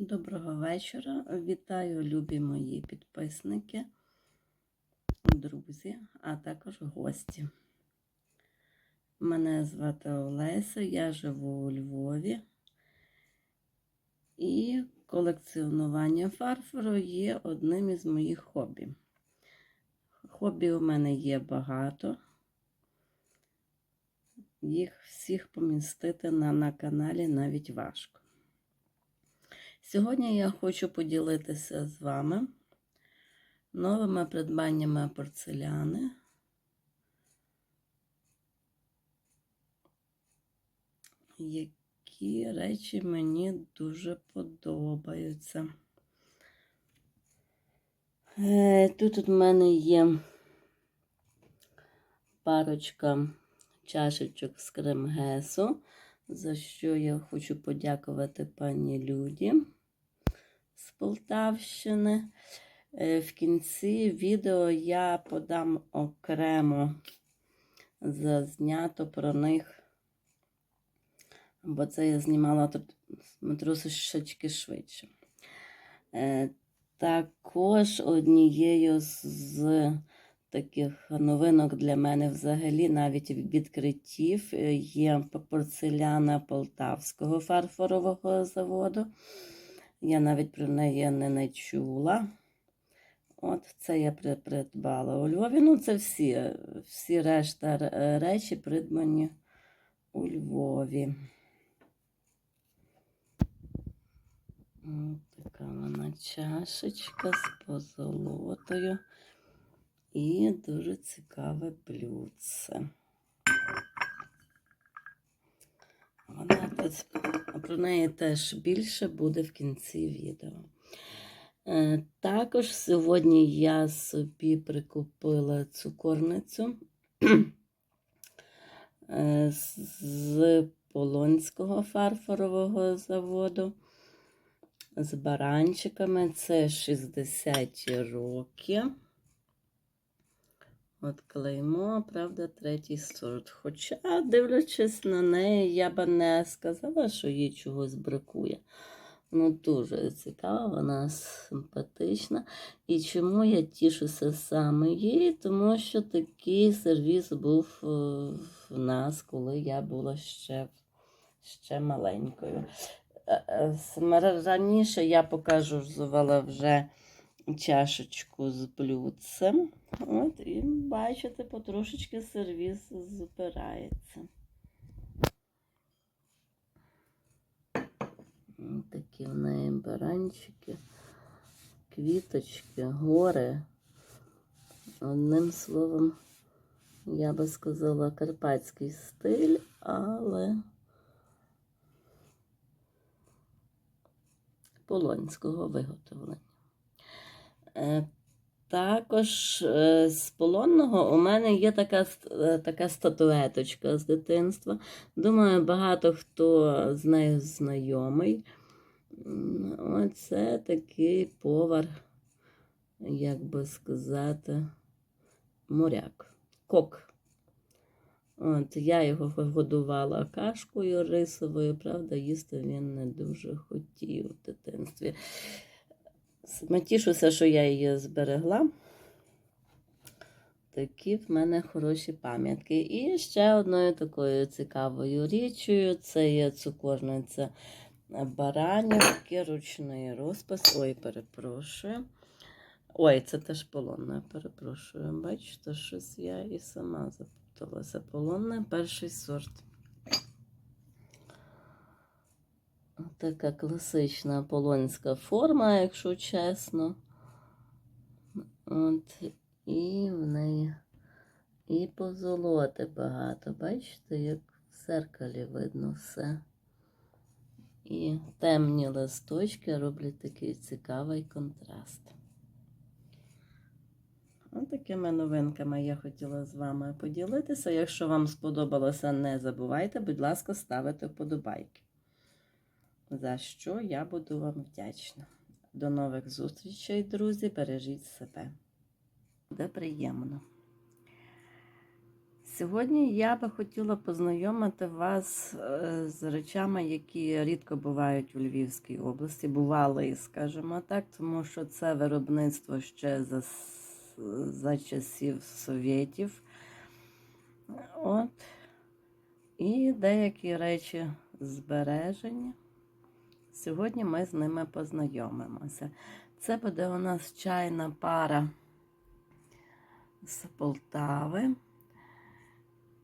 Доброго вечора. Вітаю, любі мої підписники, друзі, а також гості. Мене звати Олеся, я живу у Львові. І колекціонування фарфору є одним із моїх хобі. Хобі у мене є багато. Їх всіх помістити на, на каналі навіть важко. Сьогодні я хочу поділитися з вами новими придбаннями порцеляни. Які речі мені дуже подобаються. Е, Тут у мене є парочка чашечок з кремгесу, за що я хочу подякувати пані Люді з Полтавщини. Е, В кінці відео я подам окремо зазнято про них, бо це я знімала трошечки швидше. Е, Також однією з таких новинок для мене взагалі навіть відкриттів е, є порцеляна Полтавського фарфорового заводу. Я навіть про неї не, не чула. От це я придбала у Львові. Ну, це всі, всі решта речі придбані у Львові. Ось така вона чашечка з позолотою. І дуже цікаве блюдце. Вона тут, про неї теж більше буде в кінці відео. Е, Також сьогодні я собі прикупила цукорницю е, з Полонського фарфорового заводу з баранчиками. Це 60 роки. От клеймо, правда, третій сорт. Хоча, дивлячись на неї, я би не сказала, що їй чогось бракує. Ну, дуже цікава, вона симпатична. І чому я тішуся саме їй? Тому що такий сервіс був е, в нас, коли я була ще, ще маленькою. Е, е, Раніше я показувала вже чашечку з блюдцем. От, і бачите, потрошечки сервіс збирається. Такі в неї баранчики, квіточки, гори. Одним словом, я би сказала, карпатський стиль, але полонського виготовлення. Е, Також е, з полонного у мене є така, е, така статуеточка з дитинства. Думаю, багато хто з нею знайомий. Оце такий повар, як би сказати, моряк, кок. От, я його годувала кашкою рисовою, правда, їсти він не дуже хотів в дитинстві. Тішуся, що я її зберегла. Такі в мене хороші пам'ятки. І ще одною такою цікавою річчю це є цукорниця баранівки, ручний розпис. Ой, перепрошую. Ой, це теж полонне, перепрошую. Бачите, щось я і сама запуталася. Полонне перший сорт. Така класична полонська форма, якщо чесно. От, і в неї і позолоти багато. Бачите, як в зеркалі видно все. І темні листочки роблять такий цікавий контраст. Ось такими новинками я хотіла з вами поділитися. Якщо вам сподобалося, не забувайте, будь ласка, ставити вподобайки. За що я буду вам вдячна. До нових зустрічей, друзі. Бережіть себе. Буде приємно. Сьогодні я би хотіла познайомити вас е, з речами, які рідко бувають у Львівській області, бували, скажімо так, тому що це виробництво ще за, за часів совєтів. От. І деякі речі збережені. Сьогодні ми з ними познайомимося. Це буде у нас чайна пара з Полтави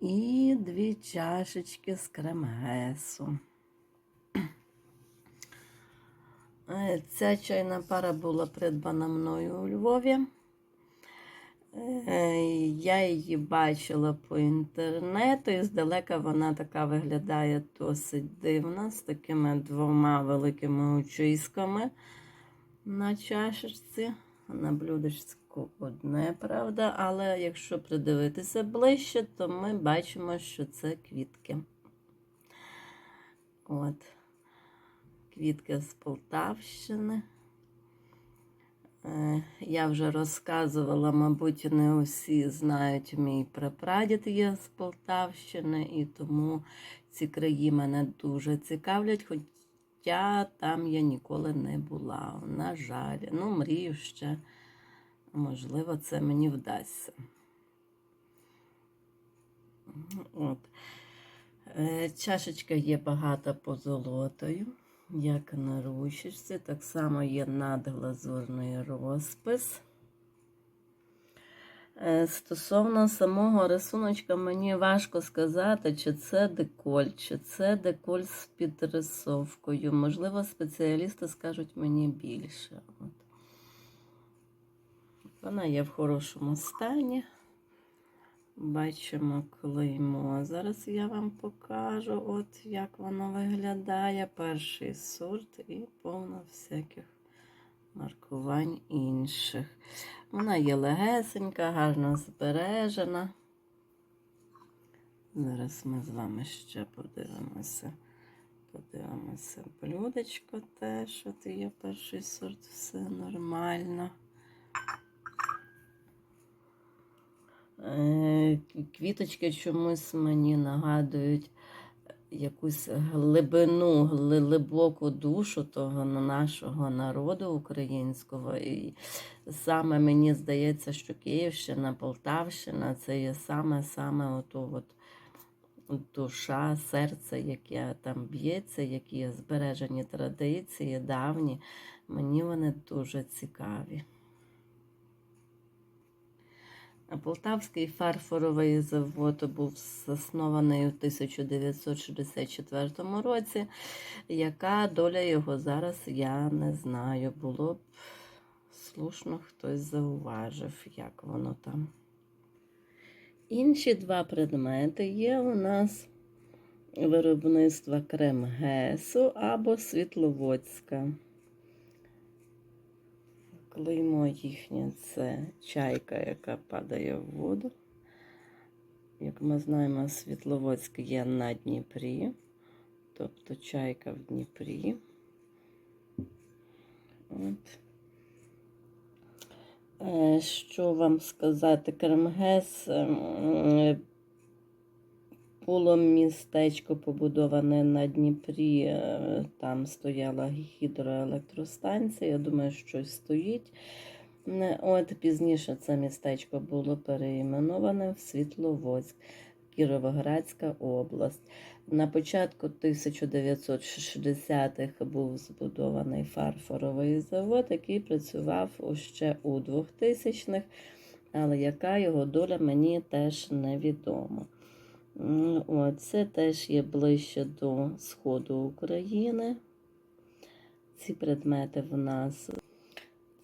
і дві чашечки з кремгесу. Е, Ця чайна пара була придбана мною у Львові. Е, Я її бачила по інтернету, і здалека вона така виглядає досить дивно, з такими двома великими очиськами на чашечці. На блюдечку одне, правда, але якщо придивитися ближче, то ми бачимо, що це квітки. От. Квітки з Полтавщини. Е, Я вже розказувала, мабуть, не усі знають, мій прапрадід є з Полтавщини, і тому ці краї мене дуже цікавлять, хоча там я ніколи не була. На жаль, ну, мрію ще, можливо, це мені вдасться. От. Е, Чашечка є багата позолотою, як на ручечці. Так само є надглазурний розпис. Е, Стосовно самого рисуночка, мені важко сказати, чи це деколь, чи це деколь з підрисовкою. Можливо, спеціалісти скажуть мені більше. От. Вона є в хорошому стані. Бачимо клеймо. Зараз я вам покажу, от як воно виглядає. Перший сорт і повно всяких маркувань інших. Вона є легесенька, гарно збережена. Зараз ми з вами ще подивимося. Подивимося блюдечко теж. От є перший сорт, все нормально. Е, Квіточки чомусь мені нагадують якусь глибину, глибоку душу того нашого народу українського. І саме мені здається, що Київщина, Полтавщина це є саме-саме ото от душа, серце, яке там б'ється, які збережені традиції, давні. Мені вони дуже цікаві. Полтавський фарфоровий завод був заснований у 1964 році. Яка доля його зараз, я не знаю. Було б слушно, хтось зауважив, як воно там. Інші два предмети є у нас виробництва Кремгесу або Світловодська. Клеймо їхнє це чайка, яка падає в воду. Як ми знаємо, Світловодськ є на Дніпрі, тобто чайка в Дніпрі. От. Е, Що вам сказати? Кремгес ем, було містечко побудоване на Дніпрі, е, там стояла гідроелектростанція. Я думаю, щось стоїть. Е, От пізніше це містечко було переіменоване в Світловодськ, Кіровоградська область. На початку 1960-х був збудований фарфоровий завод, який працював ще у 2000-х, але яка його доля мені теж невідома. От, це теж є ближче до сходу України. Ці предмети в нас.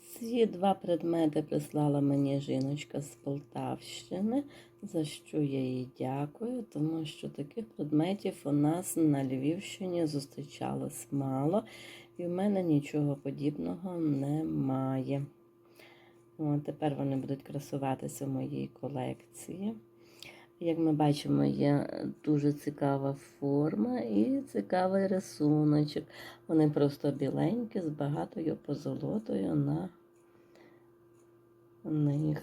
Ці два предмети прислала мені жіночка з Полтавщини, за що я їй дякую, тому що таких предметів у нас на Львівщині зустрічалось мало, і в мене нічого подібного немає. От, тепер вони будуть красуватися в моїй колекції. Як ми бачимо, є дуже цікава форма і цікавий рисуночок. Вони просто біленькі з багатою позолотою на них.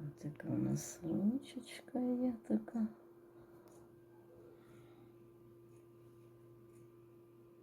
Ось така у нас ручечка є така.